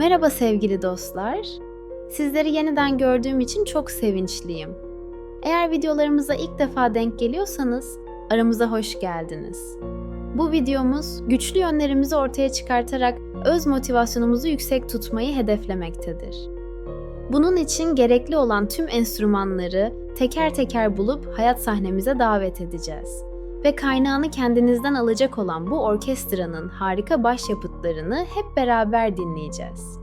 Merhaba sevgili dostlar. Sizleri yeniden gördüğüm için çok sevinçliyim. Eğer videolarımıza ilk defa denk geliyorsanız aramıza hoş geldiniz. Bu videomuz güçlü yönlerimizi ortaya çıkartarak öz motivasyonumuzu yüksek tutmayı hedeflemektedir. Bunun için gerekli olan tüm enstrümanları teker teker bulup hayat sahnemize davet edeceğiz ve kaynağını kendinizden alacak olan bu orkestranın harika başyapıtlarını hep beraber dinleyeceğiz.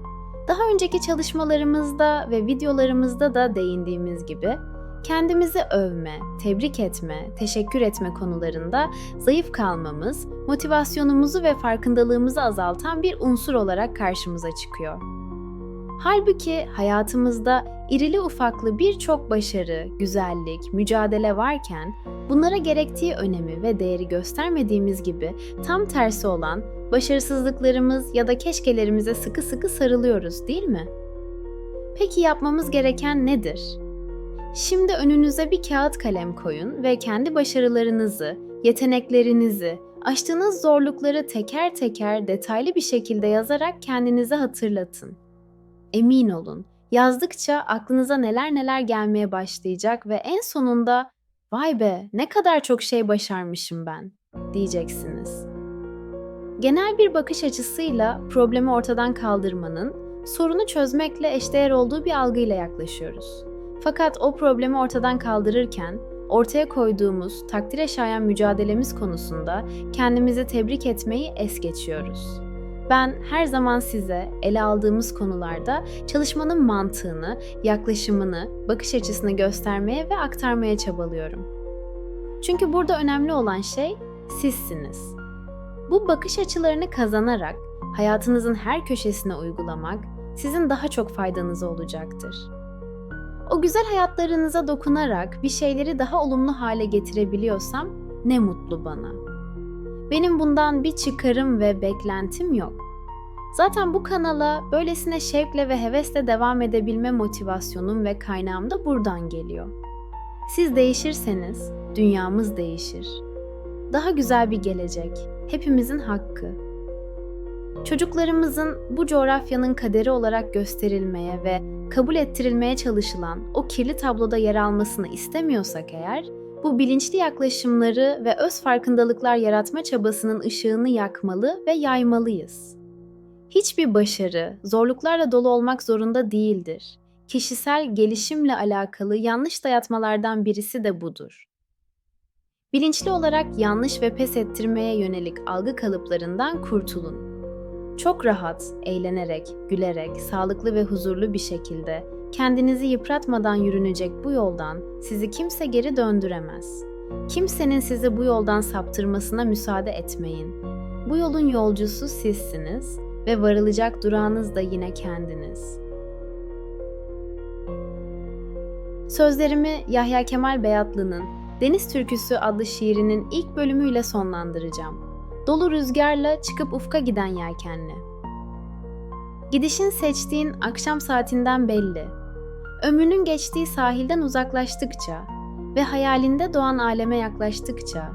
Daha önceki çalışmalarımızda ve videolarımızda da değindiğimiz gibi kendimizi övme, tebrik etme, teşekkür etme konularında zayıf kalmamız, motivasyonumuzu ve farkındalığımızı azaltan bir unsur olarak karşımıza çıkıyor. Halbuki hayatımızda irili ufaklı birçok başarı, güzellik, mücadele varken bunlara gerektiği önemi ve değeri göstermediğimiz gibi tam tersi olan başarısızlıklarımız ya da keşkelerimize sıkı sıkı sarılıyoruz değil mi? Peki yapmamız gereken nedir? Şimdi önünüze bir kağıt kalem koyun ve kendi başarılarınızı, yeteneklerinizi, aştığınız zorlukları teker teker detaylı bir şekilde yazarak kendinize hatırlatın. Emin olun, yazdıkça aklınıza neler neler gelmeye başlayacak ve en sonunda "Vay be, ne kadar çok şey başarmışım ben." diyeceksiniz. Genel bir bakış açısıyla problemi ortadan kaldırmanın, sorunu çözmekle eşdeğer olduğu bir algıyla yaklaşıyoruz. Fakat o problemi ortadan kaldırırken ortaya koyduğumuz takdire şayan mücadelemiz konusunda kendimizi tebrik etmeyi es geçiyoruz. Ben her zaman size ele aldığımız konularda çalışmanın mantığını, yaklaşımını, bakış açısını göstermeye ve aktarmaya çabalıyorum. Çünkü burada önemli olan şey sizsiniz. Bu bakış açılarını kazanarak hayatınızın her köşesine uygulamak sizin daha çok faydanıza olacaktır. O güzel hayatlarınıza dokunarak bir şeyleri daha olumlu hale getirebiliyorsam ne mutlu bana. Benim bundan bir çıkarım ve beklentim yok. Zaten bu kanala böylesine şevkle ve hevesle devam edebilme motivasyonum ve kaynağım da buradan geliyor. Siz değişirseniz dünyamız değişir. Daha güzel bir gelecek, hepimizin hakkı. Çocuklarımızın bu coğrafyanın kaderi olarak gösterilmeye ve kabul ettirilmeye çalışılan o kirli tabloda yer almasını istemiyorsak eğer, bu bilinçli yaklaşımları ve öz farkındalıklar yaratma çabasının ışığını yakmalı ve yaymalıyız. Hiçbir başarı zorluklarla dolu olmak zorunda değildir. Kişisel gelişimle alakalı yanlış dayatmalardan birisi de budur. Bilinçli olarak yanlış ve pes ettirmeye yönelik algı kalıplarından kurtulun. Çok rahat, eğlenerek, gülerek, sağlıklı ve huzurlu bir şekilde kendinizi yıpratmadan yürünecek bu yoldan sizi kimse geri döndüremez. Kimsenin sizi bu yoldan saptırmasına müsaade etmeyin. Bu yolun yolcusu sizsiniz ve varılacak durağınız da yine kendiniz. Sözlerimi Yahya Kemal Beyatlı'nın Deniz Türküsü adlı şiirinin ilk bölümüyle sonlandıracağım. Dolu rüzgarla çıkıp ufka giden yelkenli. Gidişin seçtiğin akşam saatinden belli. Ömrünün geçtiği sahilden uzaklaştıkça ve hayalinde doğan aleme yaklaştıkça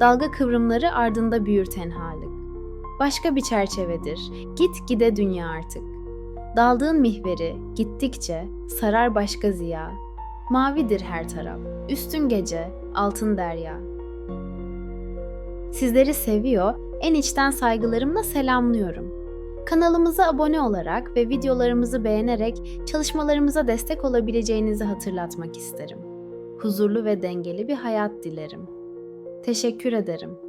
dalga kıvrımları ardında büyür tenhalık. Başka bir çerçevedir. Git gide dünya artık. Daldığın mihveri gittikçe sarar başka ziya. Mavidir her taraf. Üstün gece, altın derya. Sizleri seviyor, en içten saygılarımla selamlıyorum. Kanalımıza abone olarak ve videolarımızı beğenerek çalışmalarımıza destek olabileceğinizi hatırlatmak isterim. Huzurlu ve dengeli bir hayat dilerim. Teşekkür ederim.